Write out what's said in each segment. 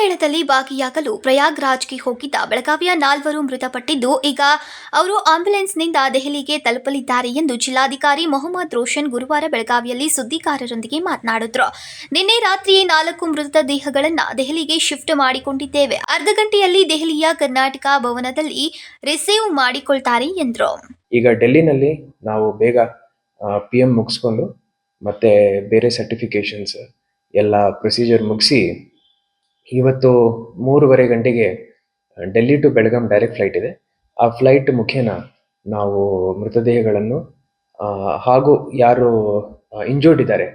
ಕಾರ್ಯದಲ್ಲಿ ಭಾಗಿಯಾಗಲು ಪ್ರಯಾಗ್ರಾಜ್ಗೆ ಹೋಗಿದ್ದ ಬೆಳಗಾವಿಯ ನಾಲ್ವರು ಮೃತಪಟ್ಟಿದ್ದು, ಈಗ ಅವರು ಆಂಬ್ಯುಲೆನ್ಸ್ನಿಂದ ದೆಹಲಿಗೆ ತಲುಪಲಿದ್ದಾರೆ ಎಂದು ಜಿಲ್ಲಾಧಿಕಾರಿ ಮೊಹಮ್ಮದ್ ರೋಷನ್ ಗುರುವಾರ ಬೆಳಗಾವಿಯಲ್ಲಿ ಸುದ್ದಿಗಾರರೊಂದಿಗೆ ಮಾತನಾಡಿದ್ರು. ನಿನ್ನೆ ರಾತ್ರಿ ನಾಲ್ಕು ಮೃತ ದೇಹಗಳನ್ನು ದೆಹಲಿಗೆ ಶಿಫ್ಟ್ ಮಾಡಿಕೊಂಡಿದ್ದೇವೆ. ಅರ್ಧ ಗಂಟೆಯಲ್ಲಿ ದೆಹಲಿಯ ಕರ್ನಾಟಕ ಭವನದಲ್ಲಿ ರಿಸೀವ್ ಮಾಡಿಕೊಳ್ತಾರೆ ಎಂದರು. ಈಗ ಡೆಲ್ಲಿನಲ್ಲಿ ನಾವು ಬೇಗ ಪಿ ಎಂ ಮುಗಿಸ್ಕೊಂಡು ಮತ್ತೆ ಬೇರೆ ಸರ್ಟಿಫಿಕೇಶನ್ಸ್ ಎಲ್ಲ ಪ್ರೊಸೀಜರ್ ಮುಗಿಸಿ ಇವತ್ತು ಮೂರುವರೆ ಗಂಟೆಗೆ Delhi to Belgaum direct flight ಇದೆ. ಆ ಫ್ಲೈಟ್ ಮುಖೇನ ನಾವು ಮೃತದೇಹಗಳನ್ನು ಹಾಗೂ ಯಾರು ಇಂಜೋರ್ಡ್ ಇದ್ದಾರೆ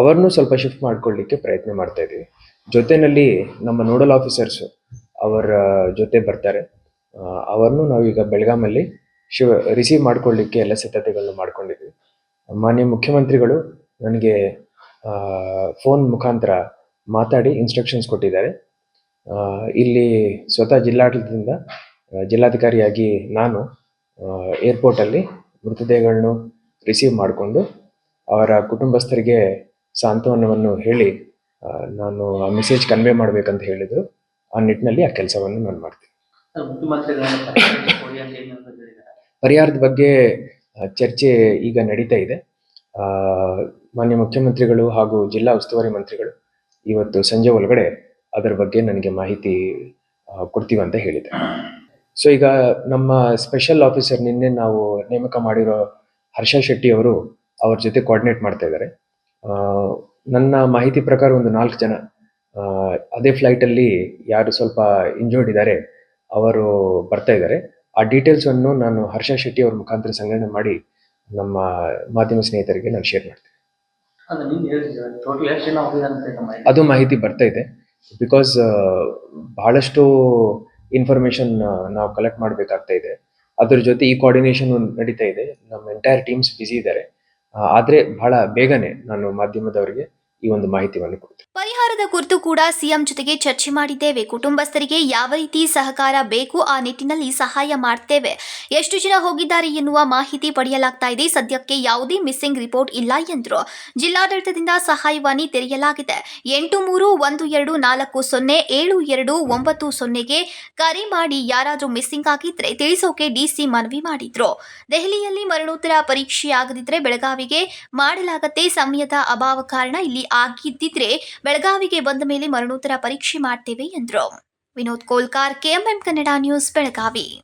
ಅವರನ್ನು ಸ್ವಲ್ಪ ಶಿಫ್ಟ್ ಮಾಡ್ಕೊಳ್ಳಿಕ್ಕೆ ಪ್ರಯತ್ನ ಮಾಡ್ತಾ ಇದ್ದೀವಿ. ಜೊತೆಯಲ್ಲಿ ನಮ್ಮ ನೋಡಲ್ ಆಫೀಸರ್ಸು ಅವರ ಜೊತೆ ಬರ್ತಾರೆ. ಅವರನ್ನು ನಾವೀಗ ಬೆಳಗಾಮಲ್ಲಿ ಶಿವ ರಿಸೀವ್ ಮಾಡ್ಕೊಳ್ಳಿಕ್ಕೆ ಎಲ್ಲ ಸಿದ್ಧತೆಗಳನ್ನು ಮಾಡ್ಕೊಂಡಿದ್ವಿ ಮಾನ್ಯ ಮುಖ್ಯಮಂತ್ರಿಗಳು, ನನಗೆ ಫೋನ್ ಮುಖಾಂತರ ಮಾತಾಡಿ ಇನ್ಸ್ಟ್ರಕ್ಷನ್ಸ್ ಕೊಟ್ಟಿದ್ದಾರೆ. ಇಲ್ಲಿ ಸ್ವತಃ ಜಿಲ್ಲಾಡಳಿತದಿಂದ ಜಿಲ್ಲಾಧಿಕಾರಿಯಾಗಿ ನಾನು ಏರ್ಪೋರ್ಟಲ್ಲಿ ಮೃತದೇಹಗಳನ್ನು ರಿಸೀವ್ ಮಾಡಿಕೊಂಡು ಅವರ ಕುಟುಂಬಸ್ಥರಿಗೆ ಸಾಂತ್ವನವನ್ನು ಹೇಳಿ ನಾನು ಆ ಮೆಸೇಜ್ ಕನ್ವೆ ಮಾಡಬೇಕಂತ ಹೇಳಿದರು. ಆ ನಿಟ್ಟಿನಲ್ಲಿ ಆ ಕೆಲಸವನ್ನು ನಾನು ಮಾಡ್ತೀನಿ? ಪರಿಹಾರದ ಬಗ್ಗೆ ಚರ್ಚೆ ಈಗ ನಡೀತಾ ಇದೆ. ಮಾನ್ಯ ಮುಖ್ಯಮಂತ್ರಿಗಳು ಹಾಗೂ ಜಿಲ್ಲಾ ಉಸ್ತುವಾರಿ ಮಂತ್ರಿಗಳು ಇವತ್ತು ಸಂಜೆ ಒಳಗಡೆ ಅದರ ಬಗ್ಗೆ ನನಗೆ ಮಾಹಿತಿ ಕೊಡ್ತೀವಿ ಕೊಡ್ತೀವಂತ ಹೇಳಿದೆ. ಸೊ ಈಗ ನಮ್ಮ ಸ್ಪೆಷಲ್ ಆಫೀಸರ್ ನಿನ್ನೆ ನಾವು ನೇಮಕ ಮಾಡಿರೋ ಹರ್ಷ ಶೆಟ್ಟಿ ಅವರು ಅವ್ರ ಜೊತೆ ಕೋಆರ್ಡಿನೇಟ್ ಮಾಡ್ತಾ ಇದ್ದಾರೆ. ನನ್ನ ಮಾಹಿತಿ ಪ್ರಕಾರ ಒಂದು ನಾಲ್ಕು ಜನ ಅದೇ ಫ್ಲೈಟಲ್ಲಿ ಯಾರು ಸ್ವಲ್ಪ ಇಂಜೋರ್ಡ್ ಇದ್ದಾರೆ, ಅವರು ಬರ್ತಾ ಇದ್ದಾರೆ. ಆ ಡೀಟೇಲ್ಸ್ ಅನ್ನು ನಾನು ಹರ್ಷ ಶೆಟ್ಟಿ ಅವ್ರ ಮುಖಾಂತರ ಸಂಗ್ರಹಣೆ ಮಾಡಿ ನಮ್ಮ ಮಾಧ್ಯಮ ಸ್ನೇಹಿತರಿಗೆ ನಾನು ಶೇರ್ ಮಾಡ್ತೀನಿ. ಅದು ಮಾಹಿತಿ ಬರ್ತಾ ಇದೆ. ಬಿಕಾಸ್ ಬಹಳಷ್ಟು ಇನ್ಫಾರ್ಮೇಶನ್ ನಾವು ಕಲೆಕ್ಟ್ ಮಾಡಬೇಕಾಗ್ತಾ ಇದೆ. ಅದ್ರ ಜೊತೆ ಈ ಕೋಆರ್ಡಿನೇಷನ್ ನಡೀತಾ ಇದೆ. ನಮ್ಮ ಎಂಟೈರ್ ಟೀಮ್ಸ್ ಬ್ಯುಸಿ ಇದ್ದಾರೆ. ಆದ್ರೆ ಬಹಳ ಬೇಗನೆ ನಾನು ಮಾಧ್ಯಮದವರಿಗೆ ಈ ಒಂದು ಮಾಹಿತಿಯನ್ನು ಕೊಡ್ತೀವಿ ಪರಿಹಾರದ ಕುರಿತು ಕೂಡ ಸಿಎಂ ಜೊತೆಗೆ ಚರ್ಚೆ ಮಾಡಿದ್ದೇವೆ. ಕುಟುಂಬಸ್ಥರಿಗೆ ಯಾವ ರೀತಿ ಸಹಕಾರ ಬೇಕು, ಆ ನಿಟ್ಟಿನಲ್ಲಿ ಸಹಾಯ ಮಾಡ್ತೇವೆ. ಎಷ್ಟು ಜನ ಹೋಗಿದ್ದಾರೆ ಎನ್ನುವ ಮಾಹಿತಿ ಪಡೆಯಲಾಗ್ತಾ ಇದೆ. ಸದ್ಯಕ್ಕೆ ಯಾವುದೇ ಮಿಸ್ಸಿಂಗ್ ರಿಪೋರ್ಟ್ ಇಲ್ಲ ಎಂದರು. ಜಿಲ್ಲಾಡಳಿತದಿಂದ ಸಹಾಯವಾಣಿ ತೆರೆಯಲಾಗಿದೆ. ಎಂಟು ಮೂರು ಒಂದು ಎರಡು ನಾಲ್ಕು ಸೊನ್ನೆ ಏಳು ಎರಡು ಒಂಬತ್ತು ಸೊನ್ನೆಗೆ ಕರೆ ಮಾಡಿ ಯಾರಾದರೂ ಮಿಸ್ಸಿಂಗ್ ಆಗಿದ್ರೆ ತಿಳಿಸೋಕೆ ಡಿಸಿ ಮನವಿ ಮಾಡಿದ್ರು. ದೆಹಲಿಯಲ್ಲಿ ಮರಣೋತ್ತರ ಪರೀಕ್ಷೆ ಆಗದಿದ್ರೆ ಬೆಳಗಾವಿಗೆ ಮಾಡಲಾಗತ್ತೆ. ಸಮಯದ ಅಭಾವ ಕಾರಣ ಇಲ್ಲಿ ಆಗಿದ್ದಿದ್ರೆ ಬೆಳಗಾವಿಗೆ ಬಂದ ಮೇಲೆ ಮರಣೋತ್ತರ ಪರೀಕ್ಷೆ ಮಾಡ್ತೇವೆ ಎಂದರು. Vinod Kolkar KMM Kannada news Belagavi.